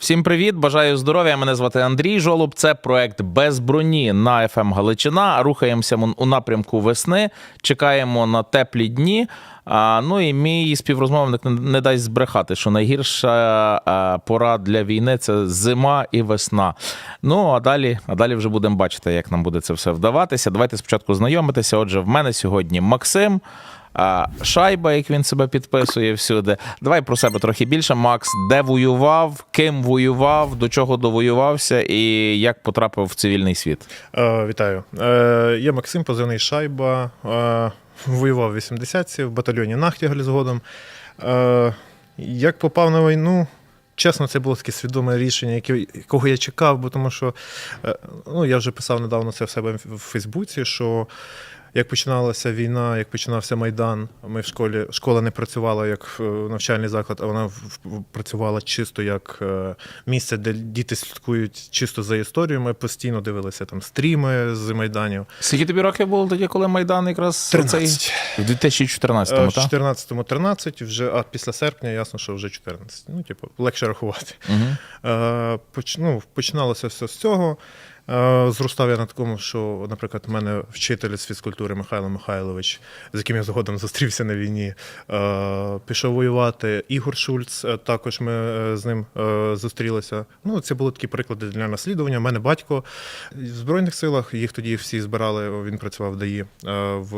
Всім привіт, бажаю здоров'я. Мене звати Андрій Жолоб. Це проект без броні на ФМ Галичина. Рухаємося у напрямку весни. Чекаємо на теплі дні. Ну і мій співрозмовник не дасть збрехати, що найгірша пора для війни це зима і весна. Ну а далі, а далі вже будемо бачити, як нам буде це все вдаватися. Давайте спочатку знайомитися. Отже, в мене сьогодні Максим. А, Шайба, як він себе підписує всюди. Давай про себе трохи більше. Макс, де воював, ким воював, до чого довоювався і як потрапив в цивільний світ. Е, вітаю. Е, я Максим, позивний Шайба. Е, воював в 80-ці в батальйоні Нахтігаль згодом. Е, як попав на війну, чесно, це було таке свідоме рішення, яке, якого я чекав, бо тому що е, ну, я вже писав недавно це в себе в Фейсбуці, що. Як починалася війна, як починався Майдан, ми в школі школа не працювала як е, навчальний заклад, а вона працювала чисто як е, місце, де діти слідкують чисто за історією. Ми постійно дивилися там стріми з майданів. Скільки тобі років було тоді, коли Майдан якраз 13. цей в 2014-му, Е, В так? 14-му 13, вже, а після серпня ясно, що вже 14. Ну, типу, легше рахувати. Угу. Поч, ну, починалося все з цього. Е, Зростав я на такому, що, наприклад, в мене вчитель з фізкультури Михайло Михайлович, з яким я згодом зустрівся на війні, е, пішов воювати. Ігор Шульц, е, також ми з ним зустрілися. Ну, це були такі приклади для наслідування. У мене батько в Збройних силах, їх тоді всі збирали, він працював в ДАІ, в,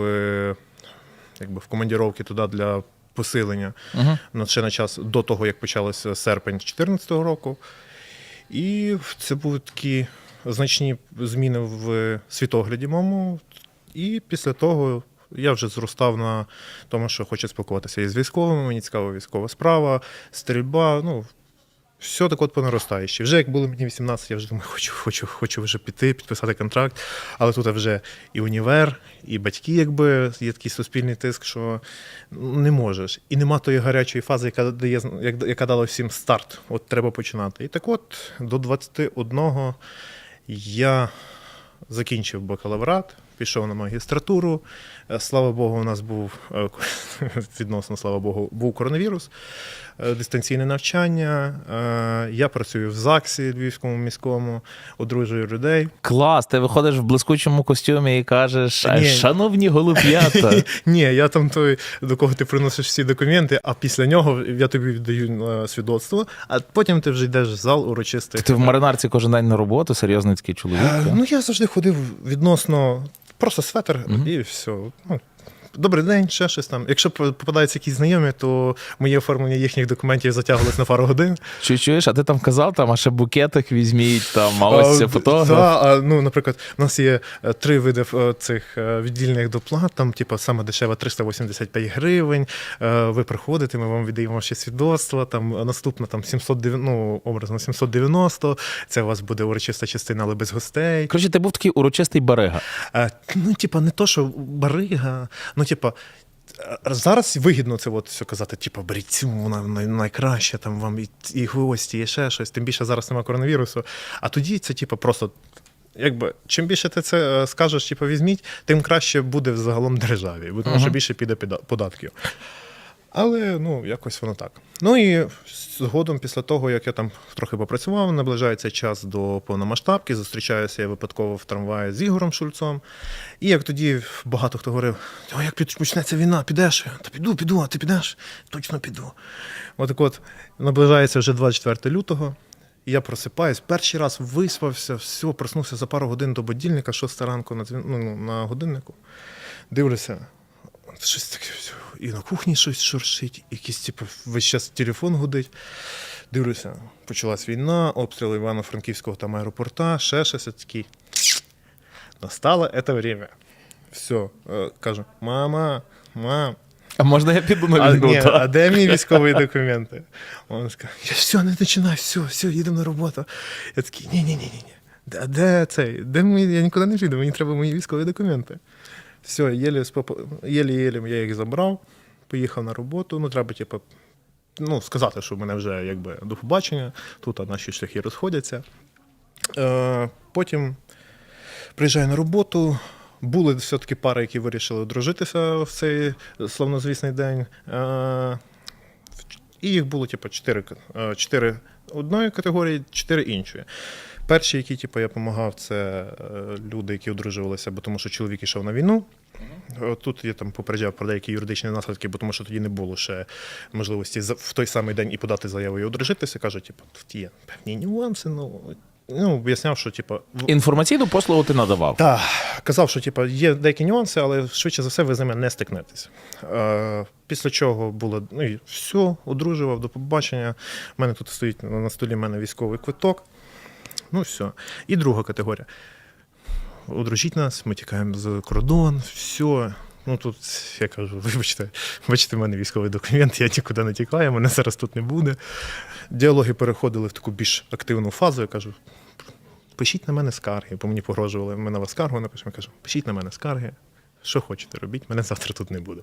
якби, в командіровки туди для посилення Угу. на ще на час до того, як почався серпень 2014 року. І це були такі значні зміни в світогляді моєму. І після того я вже зростав на тому, що хочу спілкуватися із військовими, мені цікава військова справа, стрільба. Ну, все так от по наростаючій. Вже як було мені 18, я вже думаю, хочу, хочу, хочу вже піти, підписати контракт. Але тут вже і універ, і батьки, якби є такий суспільний тиск, що ну, не можеш. І нема тої гарячої фази, яка дає як- яка дала всім старт. От треба починати. І так от до 21 я закінчив бакалаврат, пішов на магістратуру. Е, Слава Богу, у нас був е, відносно, слава Богу, був коронавірус, дистанційне навчання. Е, Я працюю в ЗАГСі Львівському міському, одружую людей. Клас, ти виходиш в блискучому костюмі і кажеш, ні. шановні голуб'ята. Ні, я там той, до кого ти приносиш всі документи, а після нього я тобі віддаю е, свідоцтво, а потім ти вже йдеш в зал урочистий. Ти в маринарці кожен день на роботу, серйозний такий чоловік. Е. Ну, я завжди ходив відносно просто светр Мгм. і все. Ну, Добрий день, ще щось там. Якщо попадаються якісь знайомі, то моє оформлення їхніх документів затягувалось на пару годин. Чу- Чуєш, а ти там казав, там, а ще букетик візьміть, там, а ось це фотограф. А, ну, наприклад, у нас є е, три види е, цих е, віддільних доплат. Там, типу, саме дешева 385 гривень. Ви приходите, ми вам віддаємо ще свідоцтво. Там наступна там 790, ну, образно 790. Це у вас буде урочиста частина, але без гостей. Коротше, ти був такий урочистий барига. Ну, типа, не то, що барига, ну, типа. е, Зараз вигідно це от все казати, типу, беріть цю, вона найкраща, там вам і, і гості, і ще щось. Тим більше зараз немає коронавірусу. А тоді це, типу, просто. Якби чим більше ти це е, скажеш, типу, візьміть, тим краще буде взагалом державі, тому що більше піде податків. Але ну, якось воно так. Ну і згодом, після того, як я там трохи попрацював, наближається час до повномасштабки. Зустрічаюся я випадково в трамваї з Ігорем Шульцом. І як тоді багато хто говорив: О, як почнеться війна, підеш? Та піду, піду, а ти підеш? Точно піду. От так от наближається вже 24 лютого. Я просипаюсь, перший раз виспався, все, проснувся за пару годин до будильника, 6 ранку на, ну, на годиннику. Дивлюся, щось таке, всьо, і на кухні щось шуршить, якийсь, типу, весь час телефон гудить. Дивлюся, почалась війна, обстріли Івано-Франківського там аеропорта, ще щось я такий. Настало це время. Все, кажу, мама, мам, А можна я піду на а, війну? ні, а де мої військові документи? Він сказав, я все, не починай, все, все, їдемо на роботу. Я такий, ні, ні, ні. Де, де цей? Де мої? Я нікуди не піду, мені треба мої військові документи. Все, єлі-єлі я їх забрав, поїхав на роботу. Ну, треба, типу, ну, сказати, що в мене вже якби до побачення, тут наші шляхи розходяться. Е, потім приїжджаю на роботу. Були все-таки пари, які вирішили одружитися в цей славнозвісний день. Е, І їх було, типу, чотири одної категорії, чотири іншої. Перші, які типу, я допомагав, це е, люди, які одружувалися, бо тому що чоловік ішов на війну. Тут я там попереджав про деякі юридичні наслідки, бо тому що тоді не було ще можливості в той самий день і подати заяву і одружитися. Кажуть, типу, тут є певні нюанси. Ну, ну об'ясняв, що типу, в- Інформаційну послугу ти надавав. так, казав, що типу, є деякі нюанси, але швидше за все ви з ними не стикнетеся. Е, після чого було ну, і все, одружував, до побачення. У мене тут стоїть на столі в мене військовий квиток. Ну, все. І друга категорія. Одружіть нас, ми тікаємо з кордон, все. Ну тут я кажу, вибачте, бачите, в мене військовий документ, я нікуди не тікаю, мене зараз тут не буде. Діалоги переходили в таку більш активну фазу. Я кажу, пишіть на мене скарги, бо мені погрожували, ми на вас скаргу напишемо. Я кажу, пишіть на мене скарги, що хочете робіть, мене завтра тут не буде.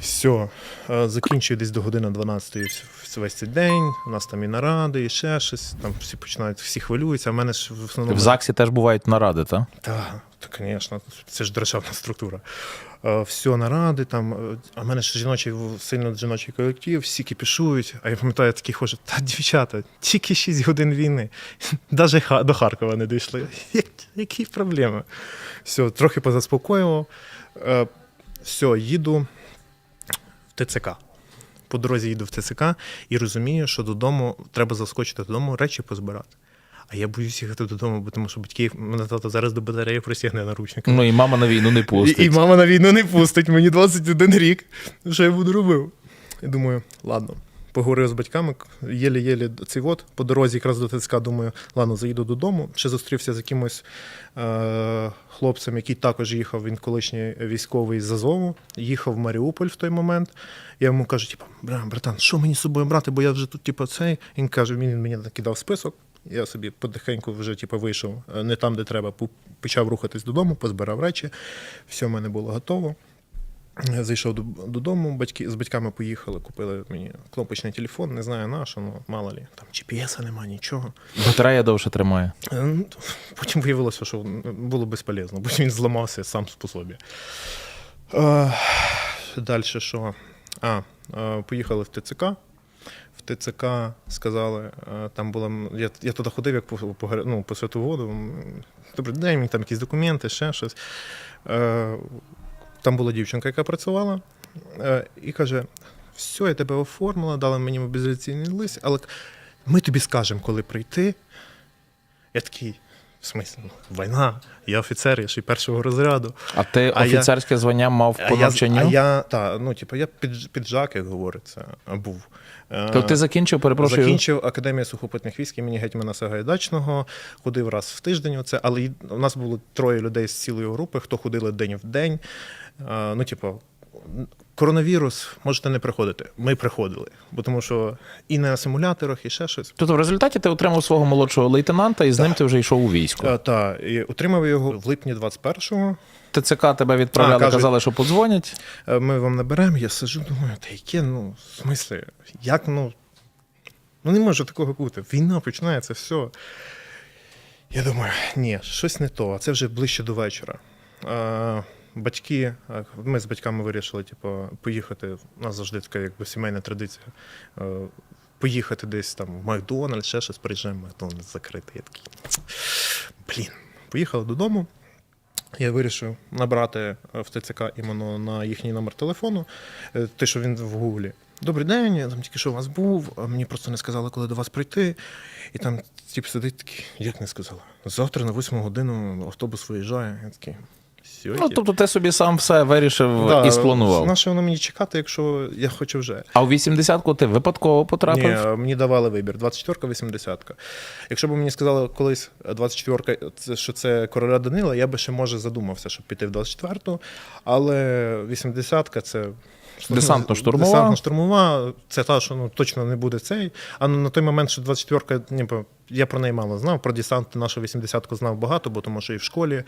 Все, закінчую десь до години 12 весь цей день. У нас там і наради, і ще щось. Там всі починають, всі хвилюються. А в мене ж в основному. В ЗАГСі теж бувають наради, так? Так, так, звісно, це ж державна структура. Все наради, там, е, а в мене ж жіночий, сильно жіночий колектив, всі кипішують. А я пам'ятаю, такі ходжу, та дівчата, тільки 6 годин війни, навіть до Харкова не дійшли. Які проблеми? Все, трохи позаспокоював. Е, Все, їду в ТЦК. По дорозі їду в ТЦК і розумію, що додому треба заскочити додому, речі позбирати. А я боюсь їхати додому, бо тому що батьки мене тато зараз до батареї присягне наручниками. Ну і мама на війну не пустить. І, і мама на війну не пустить, мені 21 рік. Що я буду робив? І думаю, ладно. Поговорив з батьками, єлі-єлі цей от, по дорозі якраз до ТЦК, думаю, ладно, заїду додому. Ще зустрівся з якимось е- хлопцем, який також їхав, він колишній військовий з Азову, їхав в Маріуполь в той момент. Я йому кажу, типу, братан, що мені з собою брати, бо я вже тут, типу, цей. Він каже, він мені накидав список. Я собі потихеньку вже типу, вийшов е, не там, де треба, почав рухатись додому, позбирав речі. Все в мене було готово. Зайшов додому, батьки, з батьками поїхали, купили мені кнопочний телефон, не знаю на що, ну мало лі, там GPS нема, нічого. Батарея довше тримає. Е, ну, Потім виявилося, що було безполезно, бо він зламався сам по собі. Е, Далі що? А, поїхали в ТЦК. В ТЦК сказали, е, там була. Я, я туди ходив, як по, по, ну, по святу воду. Добрий день, мені там якісь документи, ще щось. Е, Там була дівчинка, яка працювала, е, і каже: все, я тебе оформила, дала мені мобілізаційний лист, але ми тобі скажемо, коли прийти. Я такий, в смислі, ну, війна, я офіцер, я ще й першого розряду. А ти А я- офіцерське звання мав по я, навчанню? а я, та, ну, типу, я під, піджак, як говориться, був. Е, То ти закінчив, перепрошую. Закінчив Академію сухопутних військ імені Гетьмана Сагайдачного, ходив раз в тиждень. Оце, але у нас було троє людей з цілої групи, хто ходили день в день. Е, Ну, типу, коронавірус можете не приходити. Ми приходили, бо тому що і на симуляторах, і ще щось. Тобто в результаті ти отримав свого молодшого лейтенанта, і з ним ти вже йшов у військо. Е, Та, і отримав його в липні 21-го. ТЦК тебе відправляли, А, кажуть- казали, що подзвонять. Е, Ми вам наберемо, я сиджу, думаю, та яке, ну, в смислі, як, ну. Ну не може такого бути. Війна починається, все. Я думаю, ні, щось не то, а це вже ближче до вечора. Батьки, е, ми з батьками вирішили, типу, поїхати. У нас завжди така якби сімейна традиція. Е, поїхати десь там в Макдональдс, ще щось приїжджаємо, Макдональдс закритий. Я такий. Блін. Поїхали додому. Я вирішив набрати е, в ТЦК іменно на їхній номер телефону, те, що він в Гуглі. Добрий день, я там тільки що у вас був, мені просто не сказали, коли до вас прийти. І там тип сидить такий, як не сказала? Завтра на 8 годину автобус виїжджає. Я такий. Все, Ну, тобто ти собі сам все вирішив і спланував. На що воно мені чекати, якщо я хочу вже? А у 80-ку ти випадково потрапив? Ні, мені давали вибір 24-ка, 80-ка. Якщо б мені сказали колись 24-ка, це, що це короля Данила, я би ще може задумався, щоб піти в 24-ту. Але 80-ка це. Десантно-штурмова. Десантно-штурмова, це та, що ну, точно не буде цей. А на той момент, що 24-ка, ніби, я про неї мало знав. Про десант нашу 80-ку знав багато, бо тому що і в школі,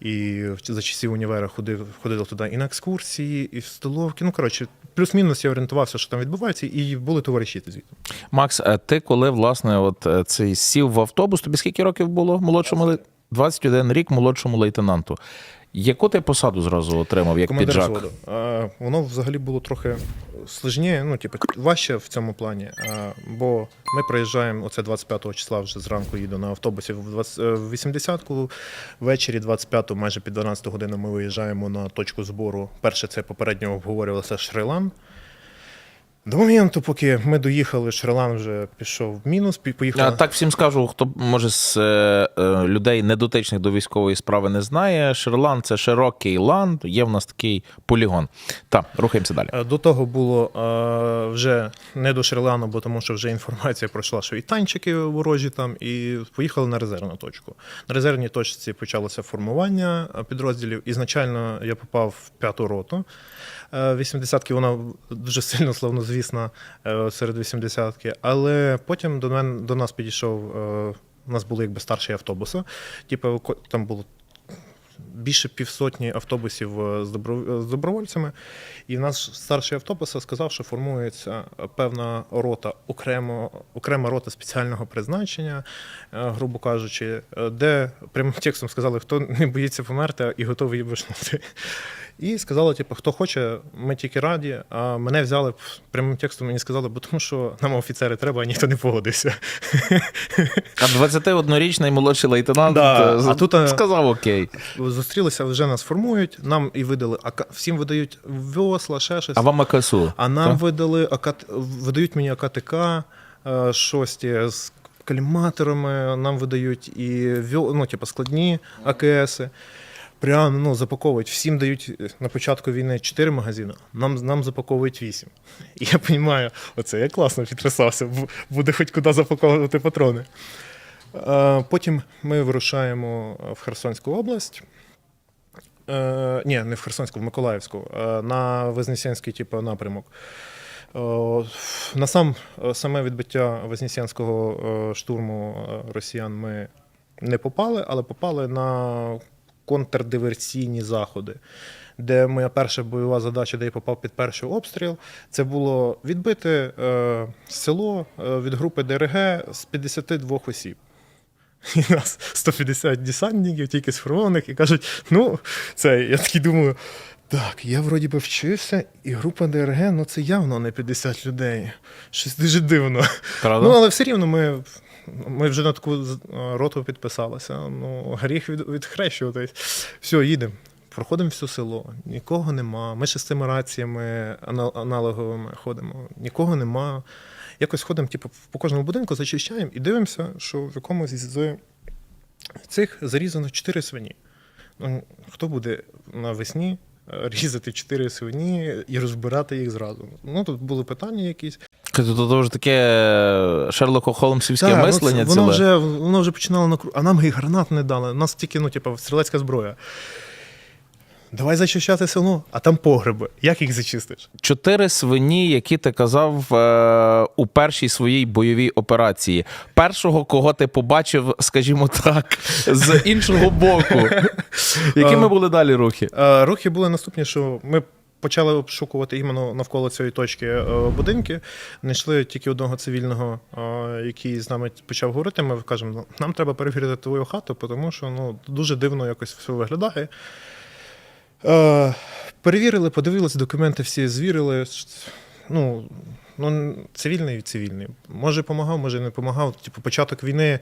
і за часів універа ходив, ходив туди і на екскурсії, і в столовки. Ну, коротше, плюс-мінус я орієнтувався, що там відбувається, і були товариші звідти. Макс, а ти коли власне от е, цей сів в автобус, тобі скільки років було молодшому? ли- 21 рік молодшому лейтенанту. Яку ти посаду зразу отримав, як Командир піджак? Зводу. А, Воно взагалі було трохи сложніше, ну, типу, важче в цьому плані. А, Бо ми приїжджаємо, оце 25 числа вже зранку їду на автобусі в 20 е, в 80-ку. Ввечері 25-го, майже під 12 годину, ми виїжджаємо на точку збору. Перше, це попередньо обговорювалося Шрилан. До моменту, поки ми доїхали, Шрилан вже пішов в мінус, пі- А, так всім скажу, хто може з е, е, людей недотичних до військової справи не знає. Шерлан це широкий ланд, є в нас такий полігон. Так, рухаємося далі. Е, До того було е, вже не до Шрилану, бо тому що вже інформація пройшла, що і танчики ворожі там, і поїхали на резервну точку. На резервній точці почалося формування е, підрозділів. Ізначально я попав в п'яту роту. Е, 80-ки вона дуже сильно славно славнозвісна е, серед 80-ки, але потім до мене до нас підійшов. е, У нас були якби старші автобуси. Типу, там було більше півсотні автобусів е, з, добро... з добровольцями. І в нас старший автобус сказав, що формується певна рота, окремо, окрема рота спеціального призначення, грубо кажучи, де прямим текстом сказали, хто не боїться померти і готовий вишнути. І сказали, типу, хто хоче, ми тільки раді. А мене взяли прямим текстом, мені сказали, бо тому що нам офіцери треба, а ніхто не погодився. А 21-річний молодший лейтенант Да, е, з- а тут, е, сказав окей. Зустрілися, вже нас формують, нам і видали, АК... всім видають весла, ще щось. А вам АКСУ? А нам Так? видали АК... видають мені АКТК е, шості з каліматорами, нам видають і ну, типу, складні АКСи. Прямо ну, запаковують. Всім дають е, на початку війни 4 магазини, нам, нам запаковують 8. І я розумію, оце я класно підтрясався, буде хоч куди запаковувати патрони. Е, Потім ми вирушаємо в Херсонську область. Е, ні, не в Херсонську, в Миколаївську, е, на Вознесенський типу, напрямок. Е, на сам, е, саме відбиття Вознесенського е, штурму е, росіян ми не попали, але попали на контрдиверсійні заходи. Де моя перша бойова задача, де я попав під перший обстріл, це було відбити е, село е, від групи ДРГ з 52 осіб. І нас 150 десантників, тільки сформованих, і кажуть: ну, це я такий думаю. Так, я вроді би вчився, і група ДРГ, ну це явно не 50 людей. Щось дуже дивно. Правда? Ну, але все рівно ми, ми вже на таку роту підписалися. Ну, гріх від, відхрещуватись. Все, їдемо. Проходимо все село, нікого нема. Ми ще з цими раціями аналоговими ходимо, нікого нема. Якось ходимо, типу, по кожному будинку зачищаємо і дивимося, що в якомусь з цих зарізано чотири свині. Ну, хто буде навесні е, різати чотири свині і розбирати їх зразу? Ну, тут були питання якісь. Тут то вже таке Шерлоко Холмсівське ну, мислення воно, ціле. вже, воно вже починало накру... А нам і гранат не дали. У нас тільки, ну, типу, стрілецька зброя. Давай зачищати село, а там погреби. Як їх зачистиш? Чотири свині, які ти казав е, у першій своїй бойовій операції. Першого, кого ти побачив, скажімо так, з іншого боку. Якими були далі рухи? Е, Рухи були наступні, що ми почали обшукувати іменно навколо цієї точки е, будинки. Знайшли тільки одного цивільного, е, який з нами почав говорити. Ми кажемо, «Ну, нам треба перевірити твою хату, тому що ну, дуже дивно якось все виглядає. Е, Перевірили, подивилися, документи всі звірили. Ну, ну, цивільний цивільний. Може, допомагав, може не допомагав. Типу, початок війни,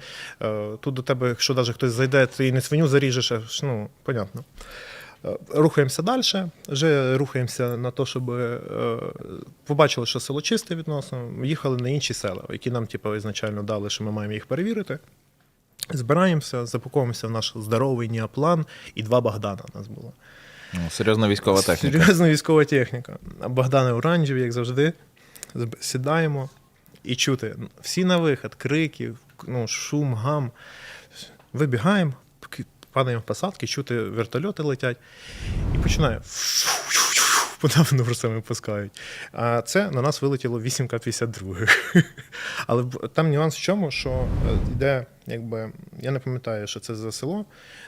тут до тебе, якщо навіть хтось зайде, ти і не свиню заріжеш, ну, понятно. Е, Рухаємося далі, вже рухаємося на те, щоб е, побачили, що село чисте відносно. Їхали на інші села, які нам типу, ізначально дали, що ми маємо їх перевірити. Збираємося, запаковуємося в наш здоровий неоплан, і два Богдана у нас було. Ну, Серйозна військова техніка. Серйозна військова техніка. Богдани оранжеві, як завжди. Сідаємо і чути всі на вихід, крики, ну, шум, гам. Вибігаємо, падаємо в посадки, чути вертольоти летять. І починає. По нам нурсами пускають. А це на нас вилетіло 8 К-52. Але там нюанс в чому, що е, йде, якби, я не пам'ятаю, що це за село.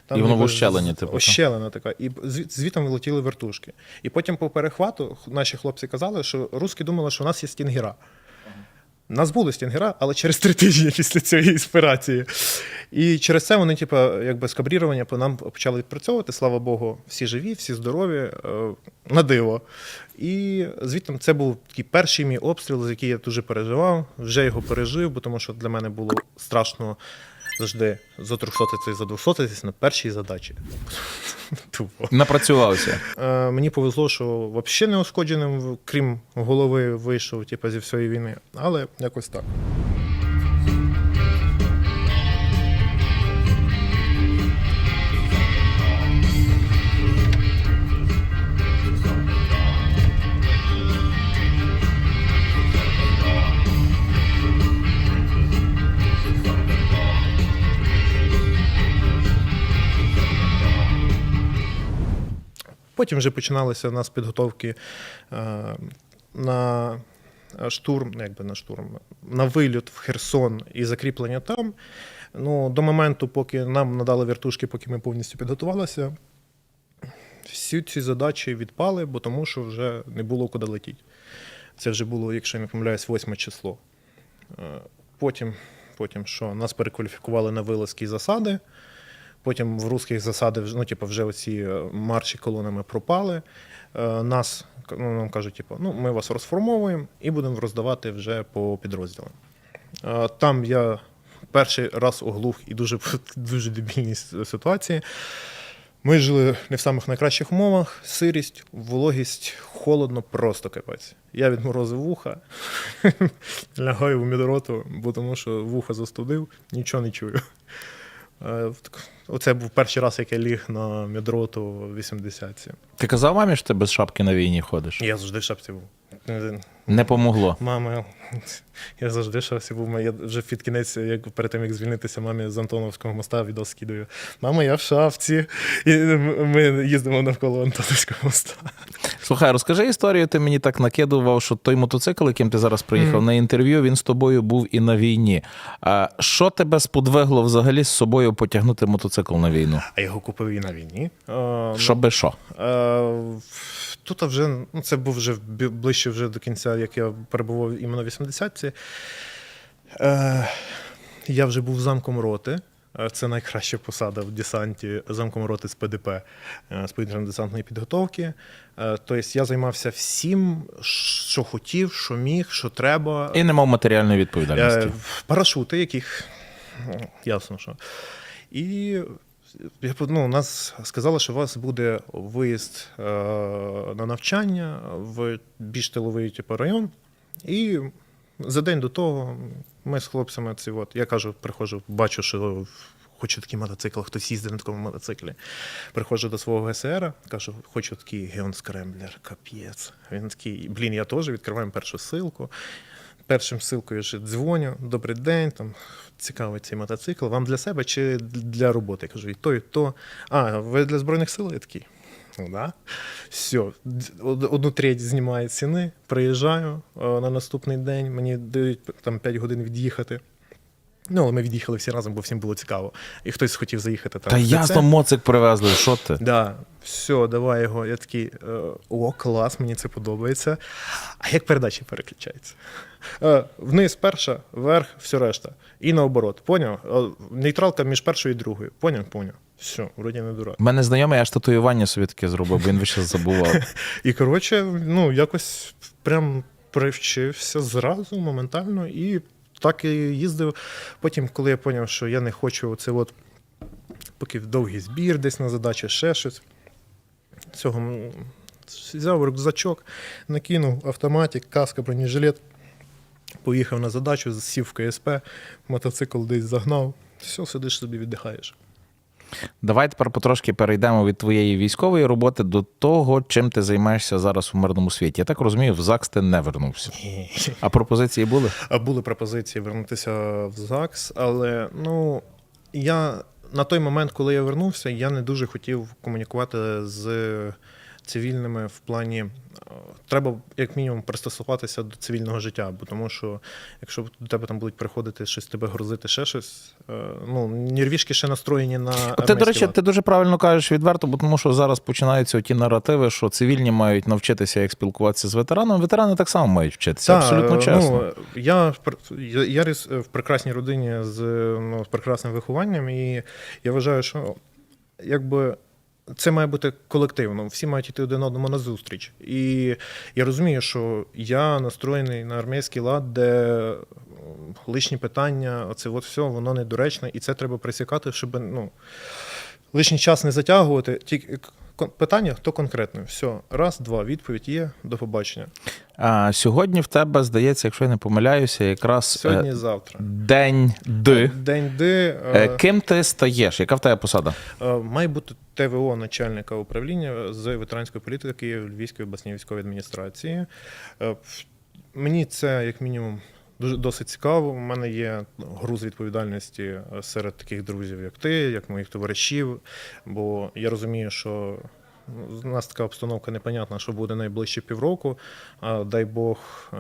Там І воно в з- типу, так? Ущелина така. І звітом вилетіли вертушки. І потім по перехвату наші хлопці казали, що русські думали, що у нас є Нас були стінгера, але через три тижні після цієї інспірації. І через це вони, типу, якби скабрірування по нам почали відпрацьовувати. Слава Богу, всі живі, всі здорові, е, на диво. І звідти це був такий перший мій обстріл, за який я дуже переживав. Вже його пережив, бо тому що для мене було страшно завжди за 300 і за 200 на першій задачі. Тупо. Напрацювався. Е, мені повезло, що взагалі не ушкодженим, крім голови, вийшов типу, зі всієї війни. Але якось так. Потім вже починалися у нас підготовки е, на штурм, ну, якби на штурм, на вильот в Херсон і закріплення там. Ну, до моменту, поки нам надали вертушки, поки ми повністю підготувалися, всі ці задачі відпали, бо тому що вже не було куди летіти. Це вже було, якщо я не помиляюсь, 8 число. Е, Потім, потім що нас перекваліфікували на вилазки і засади. Потім в русських засади, ну, типу, вже оці е, марші колонами пропали. Е, Нас ну, нам кажуть, типу, ну, ми вас розформовуємо і будемо роздавати вже по підрозділам. Е, Там я перший раз оглух і дуже, дуже дебільній с- ситуації. Ми жили не в самих найкращих умовах, сирість, вологість, холодно, просто капець. Я відморозив вуха, лягаю в мідроту, бо тому що вуха застудив, нічого не чую. Е, Оце був перший раз, як я ліг на мідроту в 80-ті. Ти казав мамі, що ти без шапки на війні ходиш? Я завжди в шапці був. Не помогло. Мама, я завжди шапці був. Я вже під кінець, як перед тим, як звільнитися, мамі з Антоновського моста відос скидаю. Мама, я в шапці. І ми їздимо навколо Антоновського моста. Слухай, розкажи історію. Ти мені так накидував, що той мотоцикл, яким ти зараз приїхав на інтерв'ю, він з тобою був і на війні. А що тебе сподвигло взагалі з собою потягнути мотоцикл на війну? А його купив і на війні. Що би що? Тут вже ну, це був вже ближче вже до кінця, як я перебував іменно в 80-ці. Е, Я вже був замком роти. Е, Це найкраща посада в десанті замком роти з ПДП е, з повітряно-десантної підготовки. Е, Тобто я займався всім, що хотів, що міг, що треба. І не мав матеріальної відповідальності. Парашути, яких ясно, що. І я ну, нас сказали, що у вас буде виїзд е, на навчання в більш тиловий типу, район. І за день до того ми з хлопцями ці от, я кажу, приходжу, бачу, що хочу такий мотоцикл, хтось їздить на такому мотоциклі. Приходжу до свого ГСР, кажу, хочу такий Геон Скремблер, капець. Він такий, блін, я теж відкриваємо першу силку. Першим силкою ж дзвоню, добрий день, там цікавий цей мотоцикл. Вам для себе чи для роботи? Я кажу, і то, і то. А, ви для Збройних сил? Я такий. Ну, да. Все, одну треть знімає ціни, приїжджаю е, на наступний день, мені дають там 5 годин від'їхати. Ну, але ми від'їхали всі разом, бо всім було цікаво. І хтось хотів заїхати там. Та ясно, моцик привезли. Що ти? Да, все, давай його. Я такий, е, о, клас, мені це подобається. А як передачі переключаються? Е, Вниз перша, вверх, все решта. І наоборот. Поняв? Е, Нейтралка між першою і другою. Поняв? Поняв. Все, вроді не дурак. У мене знайомий аж татуювання собі таке зробив, бо він час забував. І коротше, ну, якось прям привчився зразу, моментально, і так і їздив. Потім, коли я зрозумів, що я не хочу оце от, поки довгий збір десь на задачі, ще щось. Цього взяв рюкзачок, накинув автоматик, каска, бронежилет, поїхав на задачу, сів в КСП, мотоцикл десь загнав. Все, сидиш собі, віддихаєш. Давай тепер потрошки перейдемо від твоєї військової роботи до того, чим ти займаєшся зараз у мирному світі. Я так розумію, в ЗАГС ти не вернувся. А пропозиції були? А Були пропозиції вернутися в ЗАГС, але ну я на той момент, коли я вернувся, я не дуже хотів комунікувати з цивільними в плані. е, Треба як мінімум пристосуватися до цивільного життя, бо тому що якщо до тебе там будуть приходити щось тебе грузити, ще щось, е, ну нервішки ще настроєні на Ти, до речі, лад. ти дуже правильно кажеш відверто, бо тому що зараз починаються ті наративи, що цивільні мають навчитися як спілкуватися з ветераном. Ветерани так само мають вчитися. Та, Абсолютно е, чесно. Ну, я, я, я ріс в прекрасній родині з, ну, з прекрасним вихованням, і я вважаю, що якби. Це має бути колективно, всі мають йти один одному на зустріч. І я розумію, що я настроєний на армійський лад, де лишні питання, оце от все, воно недоречне, і це треба присікати, щоб ну, лишній час не затягувати. Тільки питання, хто конкретно. Все, раз, два, відповідь є, до побачення. А сьогодні в тебе здається, якщо я не помиляюся, якраз Сьогодні, е, завтра. день Д. День Д. Е, Ким ти стаєш? Яка в тебе посада? Е, Має бути ТВО начальника управління з ветеранської політики Львівської обласній військової адміністрації. Е, Мені це як мінімум. Дуже досить цікаво. У мене є ну, груз відповідальності е, серед таких друзів, як ти, як моїх товаришів. Бо я розумію, що ну, у нас така обстановка непонятна, що буде найближче півроку. Дай Бог, е,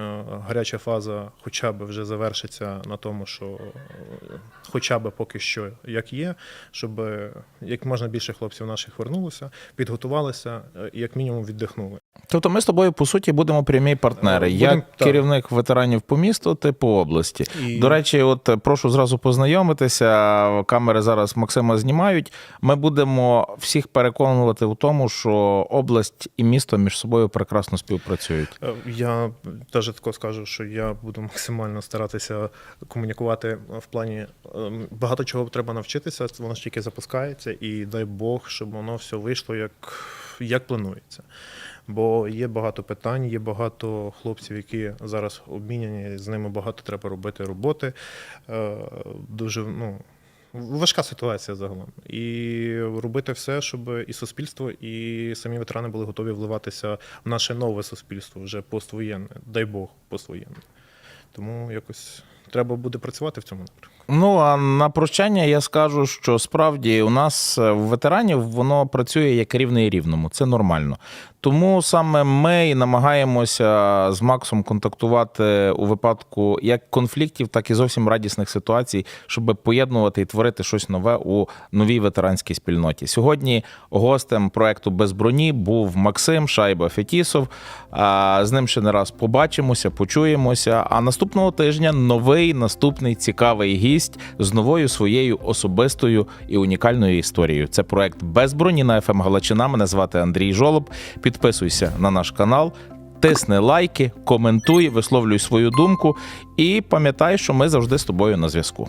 гаряча фаза хоча б вже завершиться на тому, що е, хоча б поки що як є, щоб як можна більше хлопців наших вернулося, підготувалися і як мінімум віддихнули. Тобто ми з тобою, по суті, будемо прямі партнери. Е, Я так. керівник ветеранів по місту, ти по області. І- До речі, от е, прошу зразу познайомитися. Камери зараз Максима знімають. Ми будемо всіх переконувати в тому, що область і місто між собою прекрасно співпрацюють. Е, Я теж тако скажу, що я буду максимально старатися комунікувати в плані ем, багато чого треба навчитися. Воно ж тільки запускається, і дай Бог, щоб воно все вийшло як, як планується. Бо є багато питань, є багато хлопців, які зараз обміняні, з ними багато треба робити роботи. Е, Дуже ну. Важка ситуація загалом. І робити все, щоб і суспільство, і самі ветерани були готові вливатися в наше нове суспільство, вже поствоєнне, дай Бог, поствоєнне. Тому якось треба буде працювати в цьому напрямку. Ну а на прощання я скажу, що справді у нас е, в ветеранів воно працює як рівне і рівному. Це нормально. Тому саме ми і намагаємося з Максом контактувати у випадку як конфліктів, так і зовсім радісних ситуацій, щоб поєднувати і творити щось нове у новій ветеранській спільноті. Сьогодні гостем проекту без броні був Максим Шайба Фетісов. З ним ще не раз побачимося, почуємося. А наступного тижня новий наступний цікавий гість з новою своєю особистою і унікальною історією. Це проект без броні на FM Галичина. Мене звати Андрій Жолоб. Підписуйся на наш канал. Тисни лайки, коментуй, висловлюй свою думку і пам'ятай, що ми завжди з тобою на зв'язку.